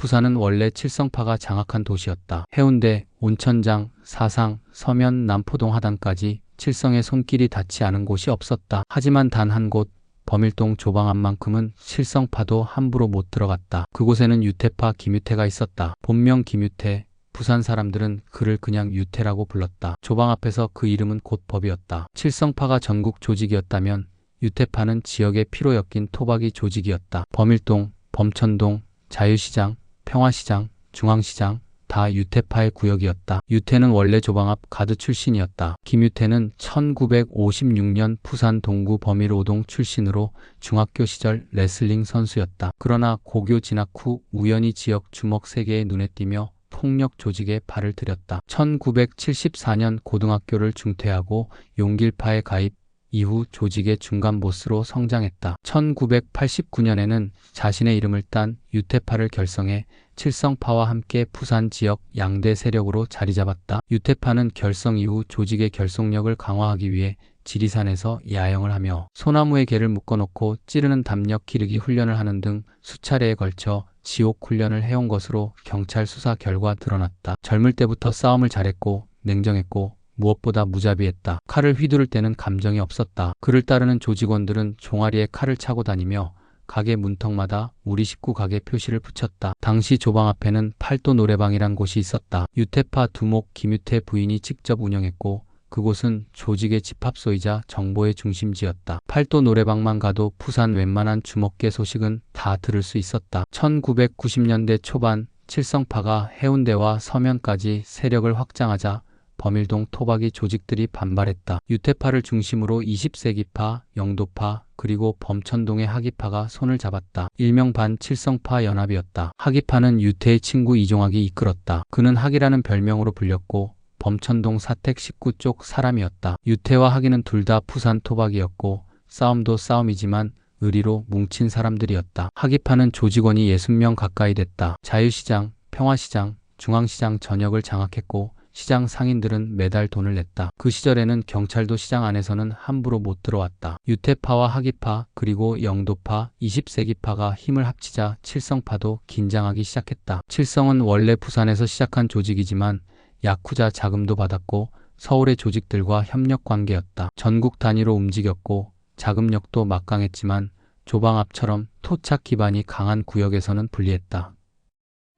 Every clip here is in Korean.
부산은 원래 칠성파가 장악한 도시였다. 해운대, 온천장, 사상, 서면, 남포동 하단까지 칠성의 손길이 닿지 않은 곳이 없었다. 하지만 단 한 곳, 범일동 조방 안만큼은 칠성파도 함부로 못 들어갔다. 그곳에는 유태파 김유태가 있었다. 본명 김유태, 부산 사람들은 그를 그냥 유태라고 불렀다. 조방 앞에서 그 이름은 곧 법이었다. 칠성파가 전국 조직이었다면 유태파는 지역의 피로 엮인 토박이 조직이었다. 범일동, 범천동, 자유시장, 평화시장, 중앙시장, 다 유태파의 구역이었다. 유태는 원래 조방 앞 가드 출신이었다. 김유태는 1956년 부산 동구 범일오동 출신으로 중학교 시절 레슬링 선수였다. 그러나 고교 진학 후 우연히 지역 주먹 세계에 눈에 띄며 폭력 조직에 발을 들였다. 1974년 고등학교를 중퇴하고 용길파에 가입 이후 조직의 중간 보스로 성장했다. 1989년에는 자신의 이름을 딴 유태파를 결성해 칠성파와 함께 부산 지역 양대 세력으로 자리 잡았다. 유태파는 결성 이후 조직의 결속력을 강화하기 위해 지리산에서 야영을 하며 소나무에 개를 묶어놓고 찌르는 담력 기르기 훈련을 하는 등 수차례에 걸쳐 지옥 훈련을 해온 것으로 경찰 수사 결과 드러났다. 젊을 때부터 싸움을 잘했고 냉정했고 무엇보다 무자비했다. 칼을 휘두를 때는 감정이 없었다. 그를 따르는 조직원들은 종아리에 칼을 차고 다니며 가게 문턱마다 우리 식구 가게 표시를 붙였다. 당시 조방 앞에는 팔도 노래방이란 곳이 있었다. 유태파 두목 김유태 부인이 직접 운영했고 그곳은 조직의 집합소이자 정보의 중심지였다. 팔도 노래방만 가도 부산 웬만한 주먹계 소식은 다 들을 수 있었다. 1990년대 초반 칠성파가 해운대와 서면까지 세력을 확장하자 범일동 토박이 조직들이 반발했다. 유태파를 중심으로 20세기파, 영도파, 그리고 범천동의 하기파가 손을 잡았다. 일명 반칠성파 연합이었다. 하기파는 유태의 친구 이종학이 이끌었다. 그는 학이라는 별명으로 불렸고 범천동 사택 19쪽 사람이었다. 유태와 하기는 둘 다 부산 토박이었고 싸움도 싸움이지만 의리로 뭉친 사람들이었다. 하기파는 조직원이 60명 가까이 됐다. 자유시장, 평화시장, 중앙시장 전역을 장악했고 시장 상인들은 매달 돈을 냈다. 그 시절에는 경찰도 시장 안에서는 함부로 못 들어왔다. 유태파와 하기파 그리고 영도파 20세기파가 힘을 합치자 칠성파도 긴장하기 시작했다. 칠성은 원래 부산에서 시작한 조직이지만 야쿠자 자금도 받았고 서울의 조직들과 협력 관계였다. 전국 단위로 움직였고 자금력도 막강했지만 조방 앞처럼 토착 기반이 강한 구역에서는 불리했다.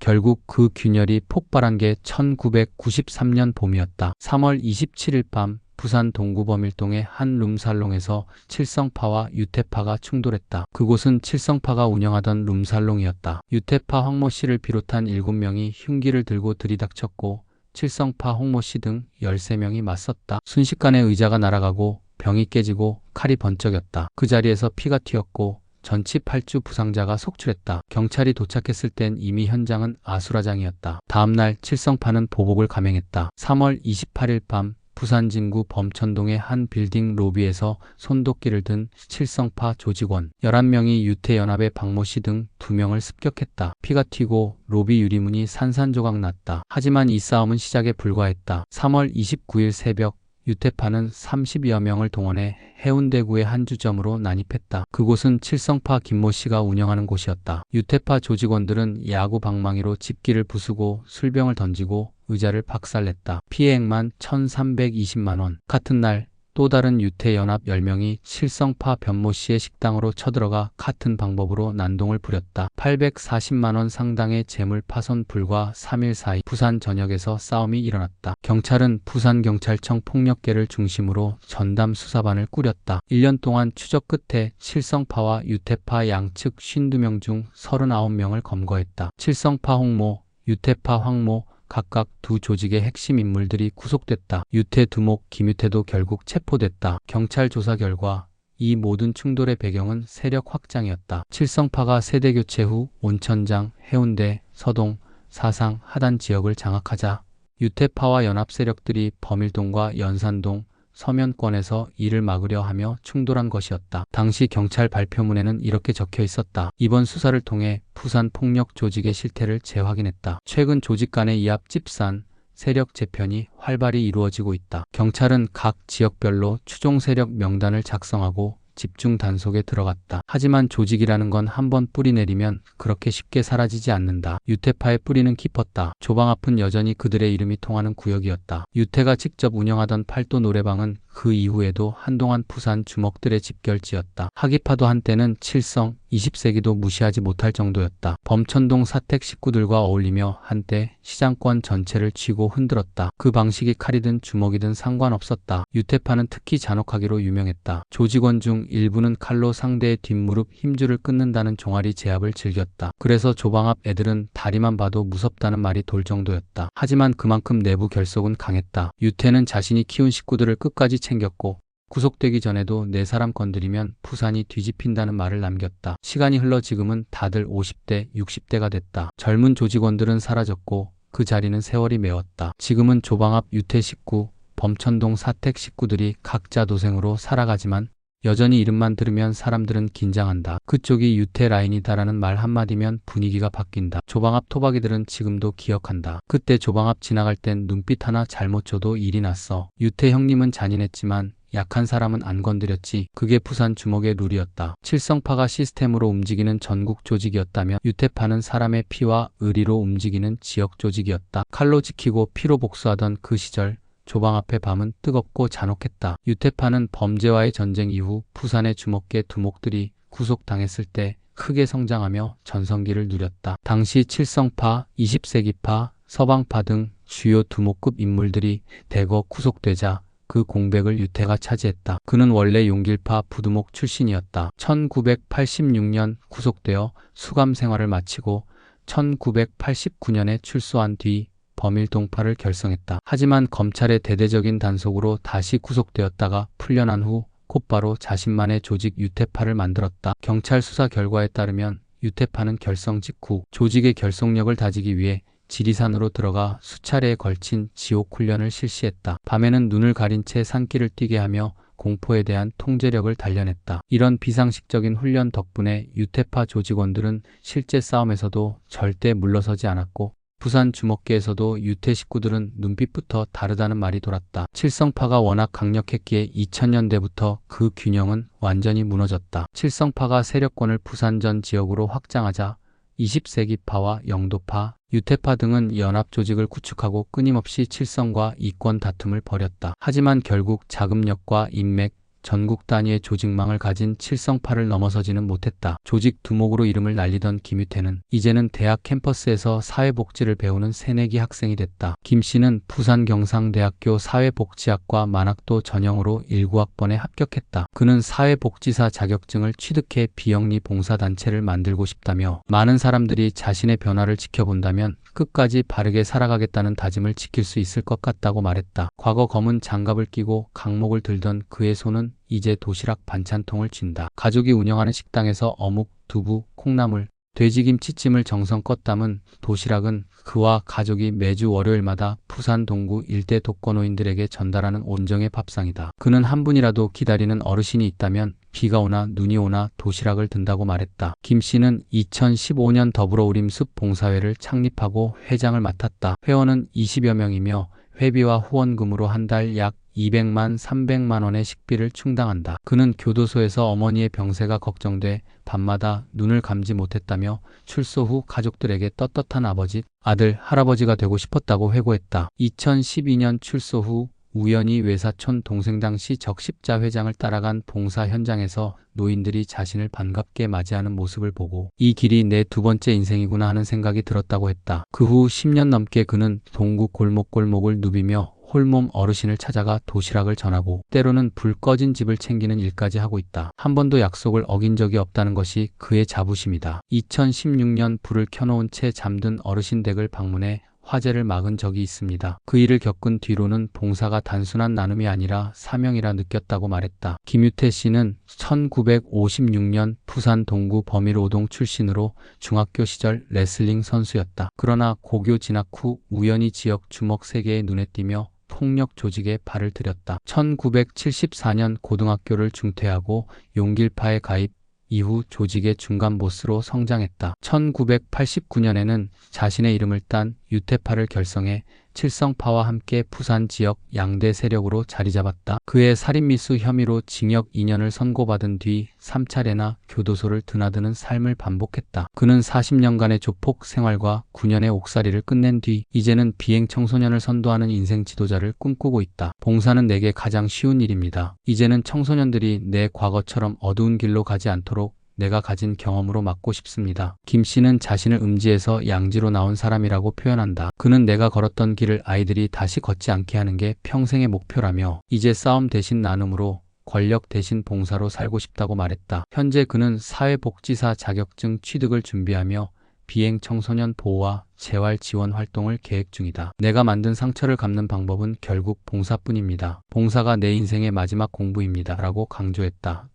결국 그 균열이 폭발한 게 1993년 봄이었다. 3월 27일 밤 부산 동구 범일동의 한 룸살롱에서 칠성파와 유태파가 충돌했다. 그곳은 칠성파가 운영하던 룸살롱이었다. 유태파 황모 씨를 비롯한 7명이 흉기를 들고 들이닥쳤고 칠성파 홍모 씨 등 13명이 맞섰다. 순식간에 의자가 날아가고 병이 깨지고 칼이 번쩍였다. 그 자리에서 피가 튀었고 전치 8주 부상자가 속출했다. 경찰이 도착했을 땐 이미 현장은 아수라장이었다. 다음날 칠성파는 보복을 감행했다. 3월 28일 밤 부산 진구 범천동의 한 빌딩 로비에서 손도끼를 든 칠성파 조직원 11명이 유태연합의 박모 씨 등 2명을 습격했다. 피가 튀고 로비 유리문이 산산조각 났다. 하지만 이 싸움은 시작에 불과했다. 3월 29일 새벽 유태파는 30여 명을 동원해 해운대구의 한 주점으로 난입했다. 그곳은 칠성파 김모 씨가 운영하는 곳이었다. 유태파 조직원들은 야구 방망이로 집기를 부수고 술병을 던지고 의자를 박살냈다. 피해액만 1320만원. 같은 날 또 다른 유태연합 10명이 칠성파 변모 씨의 식당으로 쳐들어가 같은 방법으로 난동을 부렸다. 840만원 상당의 재물 파손 불과 3일 사이 부산 전역에서 싸움이 일어났다. 경찰은 부산경찰청 폭력계를 중심으로 전담 수사반을 꾸렸다. 1년 동안 추적 끝에 칠성파와 유태파 양측 52명 중 39명을 검거했다. 칠성파 홍모, 유태파 황모, 각각 두 조직의 핵심 인물들이 구속됐다. 유태 두목 김유태도 결국 체포됐다. 경찰 조사 결과 이 모든 충돌의 배경은 세력 확장이었다. 칠성파가 세대 교체 후 온천장, 해운대, 서동, 사상, 하단 지역을 장악하자 유태파와 연합 세력들이 범일동과 연산동, 서면권에서 이를 막으려 하며 충돌한 것이었다. 당시 경찰 발표문에는 이렇게 적혀 있었다. 이번 수사를 통해 부산 폭력 조직의 실태를 재확인했다. 최근 조직 간의 이합 집산, 세력 재편이 활발히 이루어지고 있다. 경찰은 각 지역별로 추종 세력 명단을 작성하고 집중 단속에 들어갔다. 하지만 조직이라는 건 한 번 뿌리 내리면 그렇게 쉽게 사라지지 않는다. 유태파의 뿌리는 깊었다. 조방 앞은 여전히 그들의 이름이 통하는 구역이었다. 유태가 직접 운영하던 팔도 노래방은 그 이후에도 한동안 부산 주먹들의 집결지였다. 하기파도 한때는 칠성, 20세기도 무시하지 못할 정도였다. 범천동 사택 식구들과 어울리며 한때 시장권 전체를 쥐고 흔들었다. 그 방식이 칼이든 주먹이든 상관없었다. 유태파는 특히 잔혹하기로 유명했다. 조직원 중 일부는 칼로 상대의 뒷무릎 힘줄을 끊는다는 종아리 제압을 즐겼다. 그래서 조방 앞 애들은 다리만 봐도 무섭다는 말이 돌 정도였다. 하지만 그만큼 내부 결속은 강했다. 유태는 자신이 키운 식구들을 끝까지 챙겼고 구속되기 전에도 네 사람 건드리면 부산이 뒤집힌다는 말을 남겼다. 시간이 흘러 지금은 다들 50대, 60대가 됐다. 젊은 조직원들은 사라졌고 그 자리는 세월이 메웠다. 지금은 조방 앞 유태 식구, 범천동 사택 식구들이 각자 도생으로 살아가지만 여전히 이름만 들으면 사람들은 긴장한다. 그쪽이 유태 라인이다라는 말 한마디면 분위기가 바뀐다. 조방 앞 토박이들은 지금도 기억한다. 그때 조방 앞 지나갈 땐 눈빛 하나 잘못 줘도 일이 났어. 유태 형님은 잔인했지만 약한 사람은 안 건드렸지. 그게 부산 주먹의 룰이었다. 칠성파가 시스템으로 움직이는 전국 조직이었다면 유태파는 사람의 피와 의리로 움직이는 지역 조직이었다. 칼로 지키고 피로 복수하던 그 시절 조방 앞의 밤은 뜨겁고 잔혹했다. 유태파는 범죄와의 전쟁 이후 부산의 주먹계 두목들이 구속당했을 때 크게 성장하며 전성기를 누렸다. 당시 칠성파, 20세기파, 서방파 등 주요 두목급 인물들이 대거 구속되자 그 공백을 유태가 차지했다. 그는 원래 용길파 부두목 출신이었다. 1986년 구속되어 수감 생활을 마치고 1989년에 출소한 뒤 범일 동파를 결성했다. 하지만 검찰의 대대적인 단속으로 다시 구속되었다가 풀려난 후 곧바로 자신만의 조직 유태파를 만들었다. 경찰 수사 결과에 따르면 유태파는 결성 직후 조직의 결속력을 다지기 위해 지리산으로 들어가 수차례에 걸친 지옥 훈련을 실시했다. 밤에는 눈을 가린 채 산길을 뛰게 하며 공포에 대한 통제력을 단련했다. 이런 비상식적인 훈련 덕분에 유태파 조직원들은 실제 싸움에서도 절대 물러서지 않았고 부산 주먹계에서도 유태 식구들은 눈빛부터 다르다는 말이 돌았다. 칠성파가 워낙 강력했기에 2000년대부터 그 균형은 완전히 무너졌다. 칠성파가 세력권을 부산 전 지역으로 확장하자 20세기파와 영도파, 유태파 등은 연합 조직을 구축하고 끊임없이 칠성과 이권 다툼을 벌였다. 하지만 결국 자금력과 인맥, 전국 단위의 조직망을 가진 칠성파를 넘어서지는 못했다. 조직 두목으로 이름을 날리던 김유태는 이제는 대학 캠퍼스에서 사회복지를 배우는 새내기 학생이 됐다. 김 씨는 부산 경상대학교 사회복지학과 만학도 전형으로 19학번에 합격했다. 그는 사회복지사 자격증을 취득해 비영리 봉사단체를 만들고 싶다며 많은 사람들이 자신의 변화를 지켜본다면 끝까지 바르게 살아가겠다는 다짐을 지킬 수 있을 것 같다고 말했다. 과거 검은 장갑을 끼고 강목을 들던 그의 손은 이제 도시락 반찬통을 쥔다. 가족이 운영하는 식당에서 어묵, 두부, 콩나물, 돼지김치찜을 정성껏 담은 도시락은 그와 가족이 매주 월요일마다 부산 동구 일대 독거노인들에게 전달하는 온정의 밥상이다. 그는 한 분이라도 기다리는 어르신이 있다면 비가 오나 눈이 오나 도시락을 든다고 말했다. 김 씨는 2015년 더불어 우림숲 봉사회를 창립하고 회장을 맡았다. 회원은 20여 명이며 회비와 후원금으로 한 달 약 200만, 300만 원의 식비를 충당한다. 그는 교도소에서 어머니의 병세가 걱정돼 밤마다 눈을 감지 못했다며 출소 후 가족들에게 떳떳한 아버지, 아들, 할아버지가 되고 싶었다고 회고했다. 2012년 출소 후 우연히 외사촌 동생 당시 적십자 회장을 따라간 봉사 현장에서 노인들이 자신을 반갑게 맞이하는 모습을 보고 이 길이 내 두 번째 인생이구나 하는 생각이 들었다고 했다. 그 후 10년 넘게 그는 동구 골목골목을 누비며 홀몸 어르신을 찾아가 도시락을 전하고 때로는 불 꺼진 집을 챙기는 일까지 하고 있다. 한 번도 약속을 어긴 적이 없다는 것이 그의 자부심이다. 2016년 불을 켜놓은 채 잠든 어르신 댁을 방문해 화재를 막은 적이 있습니다. 그 일을 겪은 뒤로는 봉사가 단순한 나눔이 아니라 사명이라 느꼈다고 말했다. 김유태 씨는 1956년 부산 동구 범일오동 출신으로 중학교 시절 레슬링 선수였다. 그러나 고교 진학 후 우연히 지역 주먹 세계에 눈에 띄며 폭력 조직에 발을 들였다. 1974년 고등학교를 중퇴하고 용길파에 가입, 이후 조직의 중간 보스로 성장했다. 1989년에는 자신의 이름을 딴 유태파를 결성해 칠성파와 함께 부산 지역 양대 세력으로 자리 잡았다. 그의 살인미수 혐의로 징역 2년을 선고받은 뒤 3차례나 교도소를 드나드는 삶을 반복했다. 그는 40년간의 조폭 생활과 9년의 옥살이를 끝낸 뒤 이제는 비행 청소년을 선도하는 인생 지도자를 꿈꾸고 있다. 봉사는 내게 가장 쉬운 일입니다. 이제는 청소년들이 내 과거처럼 어두운 길로 가지 않도록 내가 가진 경험으로 맡고 싶습니다. 김 씨는 자신을 음지에서 양지로 나온 사람이라고 표현한다. 그는 내가 걸었던 길을 아이들이 다시 걷지 않게 하는 게 평생의 목표라며 이제 싸움 대신 나눔으로 권력 대신 봉사로 살고 싶다고 말했다. 현재 그는 사회복지사 자격증 취득을 준비하며 비행 청소년 보호와 재활 지원 활동을 계획 중이다. 내가 만든 상처를 갚는 방법은 결국 봉사뿐입니다. 봉사가 내 인생의 마지막 공부입니다. 라고 강조했다.